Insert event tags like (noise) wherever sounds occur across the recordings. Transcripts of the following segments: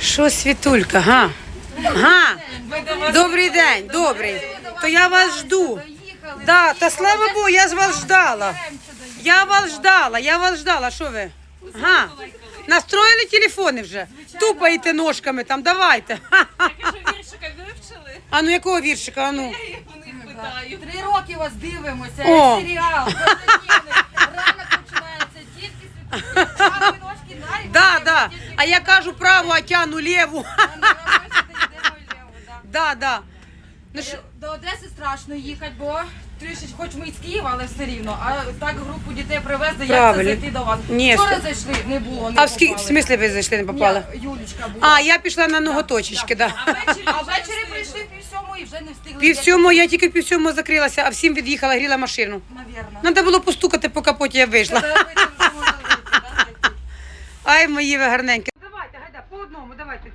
Що, Світулька, га? Га? Добрий день, добрий. То я вас жду. Да, та слава Богу, я ж вас ждала. Я вас ждала, я вас ждала. Що ви? Га? Настроїли телефони вже? Тупаєте ножками там, давайте. Ха-ха. Віршика вивчили? А ну якого віршика? А ну? Три роки вас дивимося, О. серіал. Ранок починається тільки світло. Да, да. А я кажу праву, а тяну ліву. Да, да. Ну що? До Одеси страшно їхати, бо трішечки, хоч ми з Києва, але все рівно. А так групу дітей привезли, як Правильно. це зайти до вас? Ні, Вчора зайшли, не було, не А в, ски... в попали. смислі ви зайшли, не попали? Ні, Юлічка була. А, я пішла на ноготочечки, да. А ввечері А ввечері прийшли пів сьому і вже не встигли. Пів сьомого, я тільки пів сьомого закрилася, а всім від'їхала, гріла машину. Навірно. Треба було постукати по капоті, я вийшла. Ай, мої ви гарненькі. Давайте, гайда, по одному, давайте.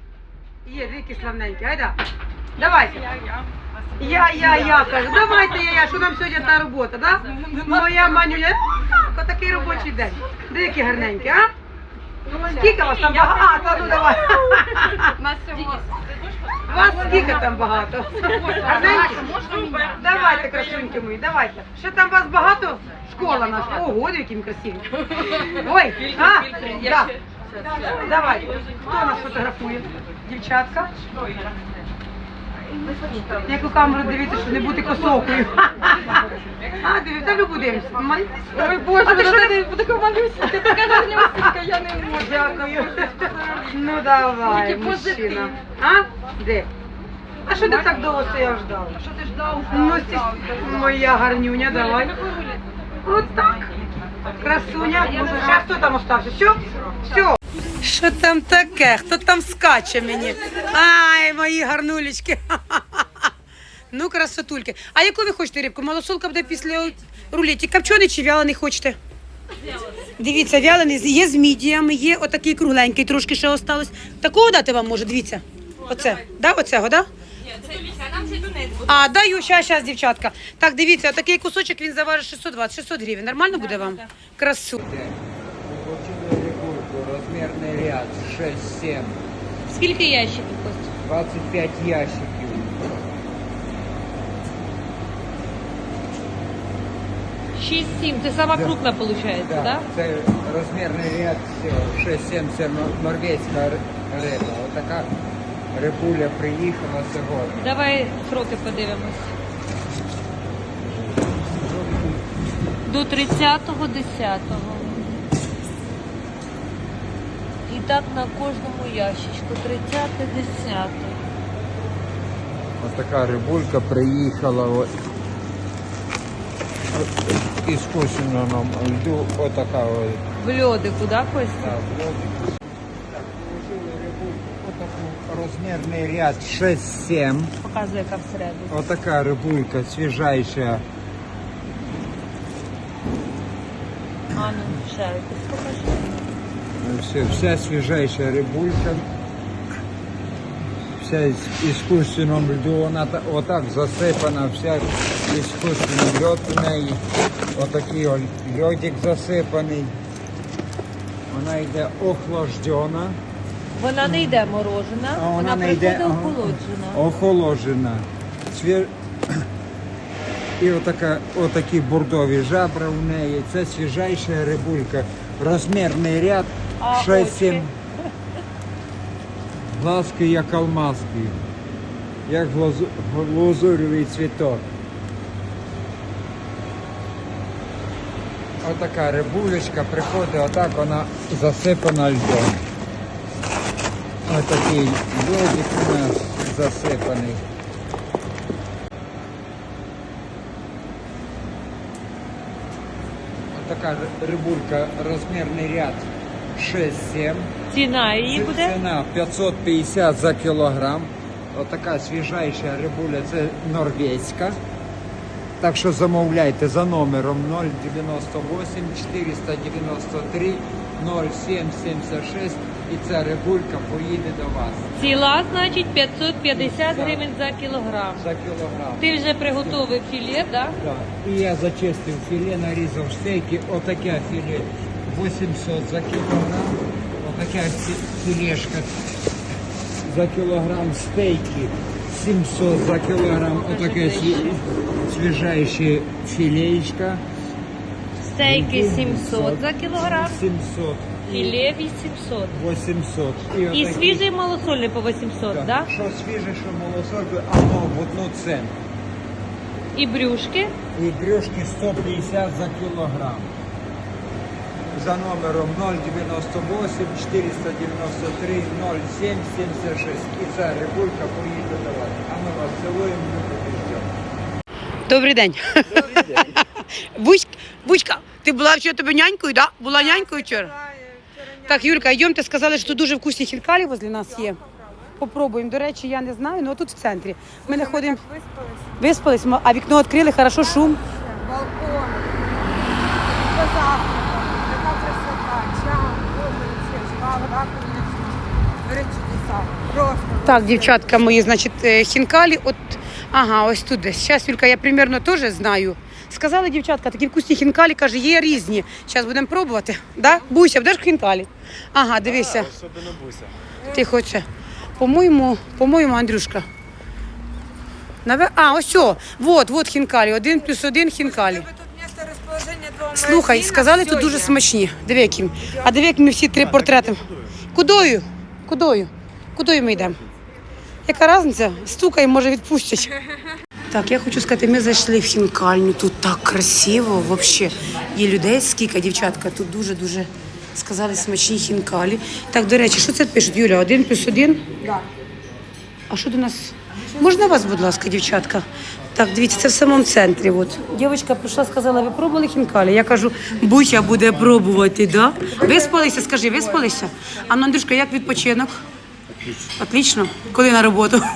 Є, ріки славненькі, гайда. Давайте. Я, я, я, кажу, давайте я, я, що нам сьогодні та робота, да? Моя манюля, а, отакий робочий день. Деякі гарненькі, а? Скільки вас там багато? А, та ну давай. Нас всього. Вас скільки там багато? Гарненькі? Давайте, красуньки мої, давайте. Що там вас багато? Школа наша. Ого, які ми красиві. Ой, а? Да. Давай. Хто нас фотографує? Дівчатка? Яку камеру дивіться, щоб не бути косокою. А, дивіться, та любу дивимося. Ой, Боже, а ти що не така малюсенька, (laughs) така гарнюсенька, я не можу. Дякую. Ну давай, Тільки позитив. мужчина. А? Де? А що ти так довго стояв ждав? Що ти ждав? Ну, моя гарнюня, давай. От так. Красуня. Ще хто там остався? Все? Все. Що там таке? Хто там скаче мені? Ай, мої гарнулечки. (laughs) Ну, красотульки. А яку ви хочете рибку? Малосолка буде після рулеті. Копчений чи вялений хочете? Дивіться, вялений є з мідіями, є отакий кругленький, трошки ще осталось. Такого дати вам може, дивіться. Оце. Да, оцього, да? А, даю, щас, щас, дівчатка. Так, дивіться, такий кусочок він заважить 620, 600 гривень. Нормально буде вам? Красу. Размерный ряд 6-7, Скільки ящиків, Костя? 25 ящиків. Шість-сім. Це сама Да. крупна, виходить, Да, так? Це розмірний ряд всього 6-7, це нор- норвезька ри- риба. Отака рибуля приїхала сьогодні. Давай сроки подивимось. До 30-го, 10-го. І так на кожному ящичку. 30 10 Отака рибулька приїхала от, от, іскусственному льду. Отака ось. В льодику, да, Костя? Так, льодик. Так, положили рибульку, отаку розмірний ряд 6-7. Показує, яка всередині. Отака рибулька свіжайша. А ну, ще якось покажи. Все, вся свіжайша рибулька. Вся із іскусственному льду, вона та- отак засипана, вся іскусственний льод у неї. Отакий льодик засипаний. Вона йде охлаждена. Вона не йде морожена, вона, не приходить охолоджена. Охолоджена. Сві... І отака, отакі бордові жабра у неї. Це свіжайша рибулька. Розмірний ряд А 6-7. очі? Глазки як алмазки. Як глазу... глазуревий цвіток. Отака рибулечка приходить, отак вона засипана льдом. Отакий льодик у нас засипаний. Отака рибулька, розмірний ряд 6-7. Ціна її буде? Ціна 550 за кілограм. Отака свіжайша рибуля, це норвезька. Так що замовляйте за номером 098 493 0776 і ця рибулька поїде до вас Ціла, значить, 550 гривень за кілограм. за кілограм. Ти вже приготовив філе, так? Да. І я зачистив філе, нарізав стейки. Отаке філе 800 за кілограм. Отака філешка за кілограм стейки, 700 за кілограм отаке сві- свіжайше філеєчка, Стейки 700 за кілограм, 700, філе 800. 800. І отакі- свіжий малосольний по 800, Так, да? Що свіже, що малосольне, воно в одну ціну. І брюшки. І брюшки 150 за кілограм. За номером 098 493 07 76. І ця рибулька поїде до вас. А ми вас цілуємо, ми побіжджемо. Добрий день. Бучка, (laughs) Бучка, ти була вчора тобі нянькою, да? Була нянькою вчора? Так, Юлька, йдемте, сказали, що тут дуже вкусні хінкалі возле нас є. Попробуємо. До речі, я не знаю, але тут в центрі. Ми не ходимо. Виспались, а вікно відкрили, хорошо, шум. Балкон. Така красота. Жива вода. Творить чудеса. Просто. Так, дівчатка мої, значить, е, хінкалі, от, ага, ось тут десь. Зараз, Юлька, я примерно теж знаю. Сказали дівчатка, такі вкусні хінкалі, каже, є різні. Зараз будемо пробувати. Да? Буся, будеш хінкалі? Ага, дивися. Ти хоче. По-моєму, по-моєму, Андрюшка. Наве... А, ось о, вот, вот хінкалі, один плюс один хінкалі. Слухай, сказали, тут дуже смачні. Диви, які. А диви, як ми всі три портрети. Кудою? Кудою? Кудою ми йдемо? Яка різниця? Стукай, може відпустять. (laughs) Так, я хочу сказати, ми зайшли в хінкальню. Тут так красиво, взагалі. Є людей скільки, дівчатка, тут дуже-дуже сказали смачні хінкалі. Так, до речі, що це пишуть, Юля? Один плюс один? Да. А що до нас? Можна вас, будь ласка, дівчатка? Так, дивіться, це в самому центрі. От. Дівчинка прийшла, сказала, ви пробували хінкалі? Я кажу, Буся буде пробувати, да? Виспалися, скажи, виспалися? А ну, Андрюшка, як відпочинок? Отлично. Коли на роботу? (laughs)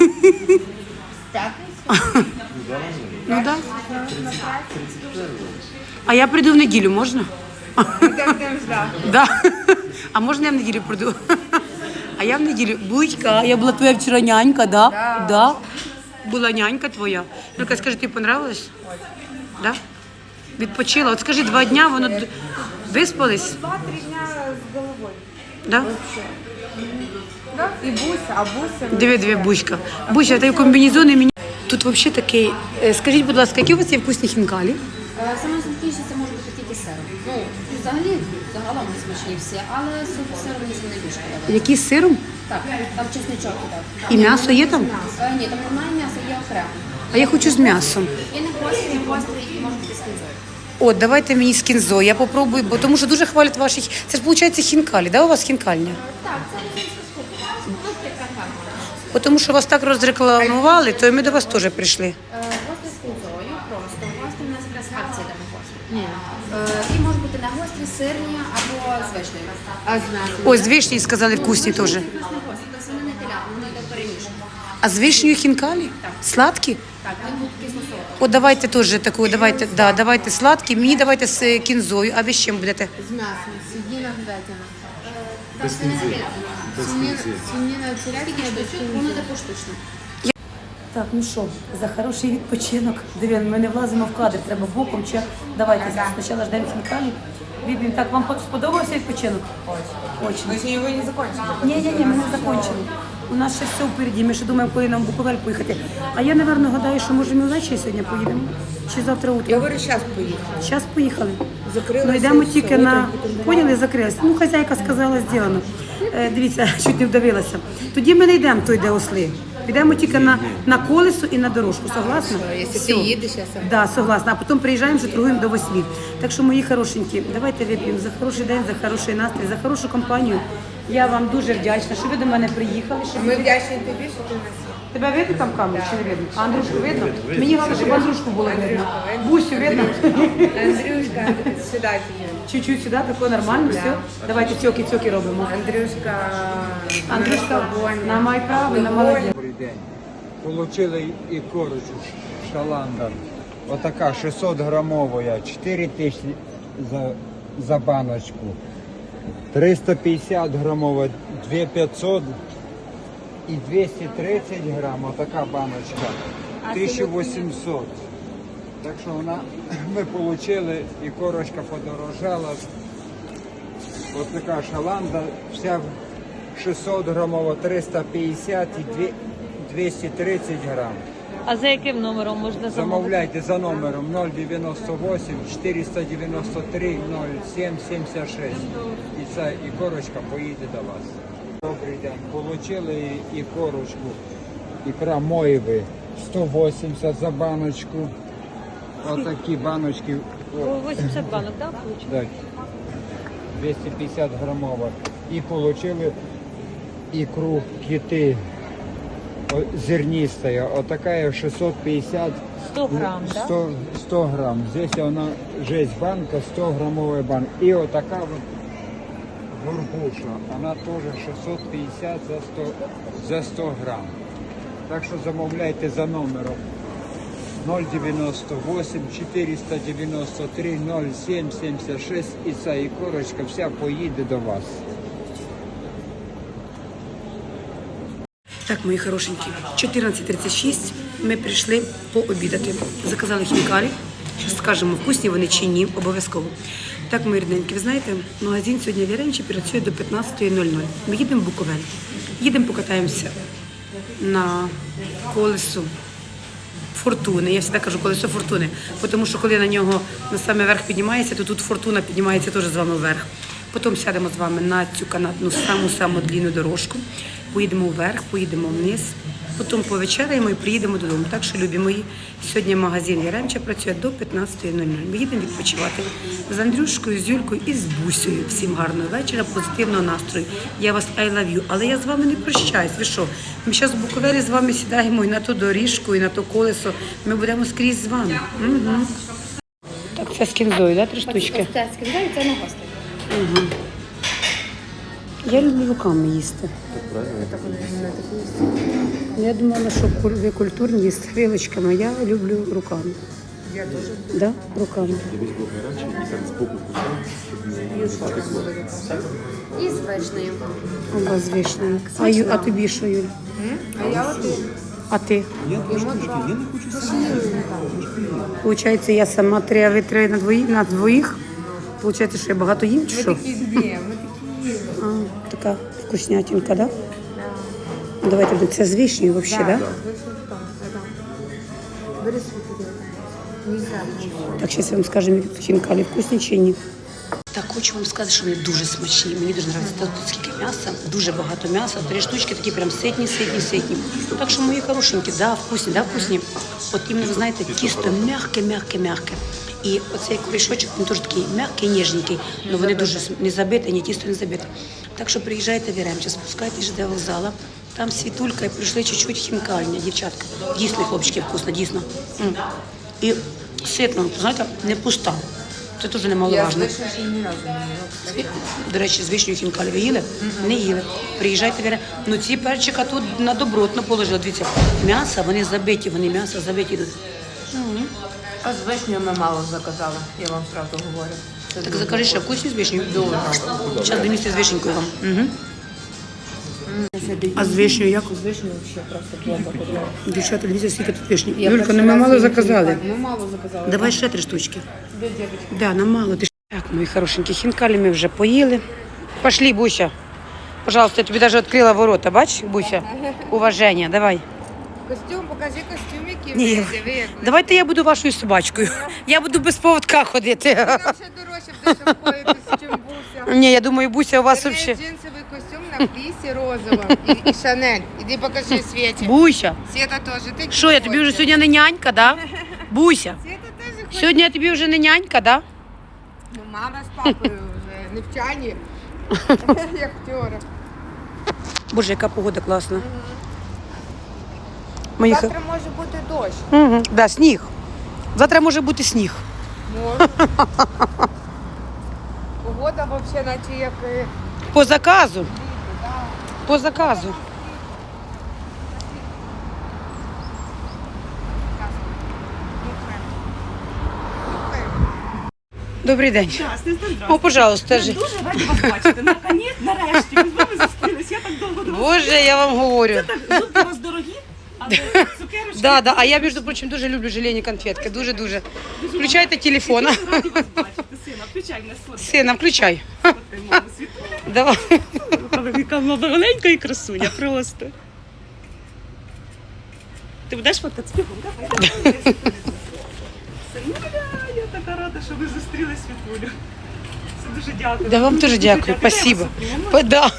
Ну так. А я прийду в неділю, можна? Да. А можна я в неділю прийду? А я в неділю. Будька, я була твоя вчора нянька, да? Да. Була нянька твоя. Ну-ка, скажи, тобі понравилось? Да? Відпочила. От скажи, два дня воно д- виспались? Два-три дня з головою. Да? Да? І буся, а буся. Диви, диви, бучка. Буча, ти комбінезони мені. Тут взагалі такий. е, Скажіть, будь ласка, які у вас є вкусні хінкалі? Е, Саме смачніше це може бути тільки сиром. Ну, взагалі, загалом вони смачні всі, але сиром мені найбільше подобається. Які з сиром? Так, там чесничок іде. І м'ясо є там? Е, Ні, там немає м'яса, є окремо. А я хочу з м'ясом. І не гострий, і гострий, і може бути з кінзою. От, давайте мені з кінзо, я попробую, бо тому що дуже хвалять ваші. Це ж виходить хінкалі, да? У вас хінкальня? Так, це різниця скупка. Ну, така ферма. Тому що вас так розрекламували, то і ми до вас теж прийшли. Е, з кінзою, просто. Гострий у нас якраз акція там. Е, І може бути на гострі, сирні або з вишнею. Ось з вишні сказали вкусні теж. Вони вони. А з вишнею хінкалі? Сладкі? Так, він буде кисло-солодкий. От давайте теж таку, давайте, да, давайте сладкі, мені давайте з е, кінзою, а ви з чим будете? З м'ясом, свинина, говядина. Без кінзи. Свинина, телятина, без Воно йде поштучно. Так, ну що, за хороший відпочинок. Диви, ми не влазимо в кадр, треба боком чи давайте спочатку ждемо хінкалі. Виб'ємо. Так, вам сподобався відпочинок? Очень. Ми ще його не закончили? Ні, ні, ні, ми не закончили. У нас ще все впереді. Ми ще думаємо, коли нам в Буковель поїхати. А я, напевно, гадаю, що може ми ввечері сьогодні поїдемо. Чи завтра утром? Я говорю, зараз поїхали. Зараз поїхали. Закрилися Ну, йдемо тільки на поняли, закрилися. Ну, хазяйка сказала, зроблено. Е, дивіться, (laughs) чуть не вдавилася. Тоді ми не йдемо той, де осли. Підемо тільки на, на колесо і на дорожку. Согласна? Якщо ти їдеш, я сам. Да, согласна. А потім приїжджаємо, вже торгуємо до восьми. Так що, мої хорошенькі, давайте вип'ємо за хороший день, за хороший настрій, за хорошу компанію. Я вам дуже вдячна, що ви до мене приїхали. Що Ми ви... вдячні тобі, що ти нас є. Тебе видно там камеру чи не видно? Андрюшку видно? Мені головне, щоб Андрюшку було видно. Бусю видно? Андрюшка, сюди. Чуть-чуть сюди, тако нормально, все. Давайте цьоки-цьоки робимо. Андрюшка, Андрюшка, на май право, на молодець. Добрий день. Получили і корочку шаланда. Отака 600 грамовая, 4 тисячі за, за баночку. 350 грамова, 2500 і 230 грам, отака баночка, 1800. Так що вона, (clears throat) ми отримали і корочка подорожала. Ось така шаланда, вся 600 грамова, 350 і 230 грам. А за яким номером можна замовити? Замовляйте за номером 098 493 07 76. І ця ікорочка поїде до вас. Добрий день. Получили ікорочку. Ікра Моєви 180 за баночку. Отакі баночки. О, 80 банок, так? Да, Так. 250 грамова. І отримали ікру кити зернистая. Отакая 650 100 грам, да? 100, 100 грамм. Здесь она жесть банка, 100 граммовая банка. И вот такая вот горбуша. Она тоже 650 за 100, за 100 грамм. Так що замовляйте за номером 098 493 07 76 і ця ікорочка вся поїде до вас. Так, мої хорошенькі, 14.36 ми прийшли пообідати. Заказали хінкалі. Зараз скажемо, вкусні вони чи ні, обов'язково. Так, мої рідненькі, ви знаєте, магазин сьогодні в Яремчі працює до 15.00. Ми їдемо в Буковель. Їдемо, покатаємося на колесо фортуни. Я завжди кажу колесо фортуни, тому що коли на нього на саме верх піднімається, то тут фортуна піднімається теж з вами вверх. Потім сядемо з вами на цю канатну саму-саму длінну дорожку, поїдемо вверх, поїдемо вниз, потім повечеряємо і приїдемо додому. Так що, любі мої, сьогодні магазин Яремча працює до 15.00. Ми їдемо відпочивати з Андрюшкою, з Юлькою і з Бусею. Всім гарного вечора, позитивного настрою. Я вас I love you. Але я з вами не прощаюсь. Ви що? Ми зараз в Буковелі з вами сідаємо і на ту доріжку, і на то колесо. Ми будемо скрізь з вами. Угу. Так, це з кінзою, да, три штучки? Це скидаю, це на гостей. Я люблю руками їсти. Я думала, що ви культурні їсти вилочками, я люблю руками. Я теж? Да? Руками. І з вишнею. У вас з вишнею. А, Ю, а тобі що, Юль? А я от А ти? Получається, я сама три, а ви три на двоїх, на двоїх. Получається, що я багато їм чи що? такі дві, ми такі А, така вкуснятинка, да? Давайте будемо. Це з вишнею взагалі, да? в это. Бери свій тарілку. Нельзя. Так, зараз я вам скажу, хінкалі вкусні чи ні. Так, хочу вам сказати, що вони дуже смачні. Мені дуже подобається. Тут скільки м'яса, дуже багато м'яса. Три штучки такі прям ситні, ситні, ситні. Так що мої хорошенькі, да, вкусні, да, вкусні. От іменно, ви знаєте, тісто м'яке, м'яке, м'яке. І оцей корішочок, він теж такий м'який, ніжненький, але вони дуже см- не забиті, ні тісто не забите. Так що приїжджайте в Яремче, спускайтесь до вокзала. Там світулька і прийшли чуть-чуть хінкальня, дівчатка. Дійсно, хлопчики, вкусно, дійсно. М. І ситно, знаєте, не пуста. Це Я немаловажно. ще ні разу не їла. До речі, з вишнею хінкалі ви їли? Не їли. Приїжджайте віре. Ну ці перчика тут на добротно положили. Дивіться, м'ясо, вони забиті, вони м'ясо забиті. йдуть. А з вишнею ми мало заказали, я вам сразу говорю. Так закажи ще вкусні з вишнею? Зараз до місця з вишенькою вам. Угу. А з вишнею як? З вишнею взагалі просто бомба. Дівчата, дивіться, скільки тут вишні. Юлька, ну ми мало заказали. Ми мало заказали. Давай ще три штучки. Де? Да, нам мало. Ти ж- Так, мої хорошенькі, хінкалі ми вже поїли. Пошли, Буся. Пожалуйста, я тобі навіть відкрила ворота, бач, Буся? (laughs) Уваження, давай. Костюм, покажи костюм, який Ні. як Давайте я буду вашою собачкою. Я буду без поводка ходити. Нам ще чим буся. Ні, я думаю, Буся у вас Це неї взагалі. джинсовий костюм на флісі розовому і, і Шанель. Іди покажи Світі. Буся, Світа теж. Ти що я тобі вже сьогодні не нянька, да? Буся, Світа теж хоче. сьогодні я тобі вже не нянька, да? Ну, мама з папою вже не вчані, як вчора. Боже, яка погода класна. Мої ха- Завтра може бути дощ. Угу. Да, сніг. Завтра може бути сніг. Може. (laughs) Погода взагалі наче як е, По заказу. По заказу. Добрий день. О, пожалуйста. ж. Дуже раді вас бачити. Наконець, нарешті, ми з вами зустрілись. Я так довго думала. Боже, я вам говорю. Зубки у вас дорогі, але цукерочки. Да, да. А я, між прочим, дуже люблю желені конфетки. Дуже-дуже. Включайте телефон. Раді вас бачити, сина. Включай мене сфоткай. Сина, включай. Фоткай маму світу. Давай. Правильно яка маленька і красуня просто. Ти будеш фоткати? Давай, давай. Синуля, я така рада, що ви зустріли Світулю. Дуже дякую. Да вам теж дякую, спасибо. Да,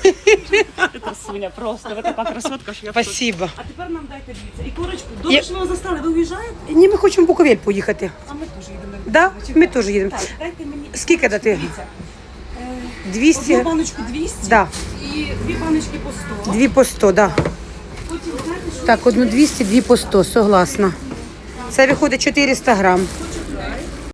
красуня просто, ви така красотка, що я спасибо. А тепер нам дайте дивіться. І корочку, добре, що ми вас застали, ви уїжджаєте? Ні, ми хочемо в Буковель поїхати. А ми теж їдемо. Да? Ми теж їдемо. Так, дайте мені. Скільки дати? Дивіться, 200? Одну баночку 200 Да, і дві баночки по 100. дві по 100, да. Потім знаєте, що Так, одну 200, дві по 100, согласна. Це виходить 400 грам.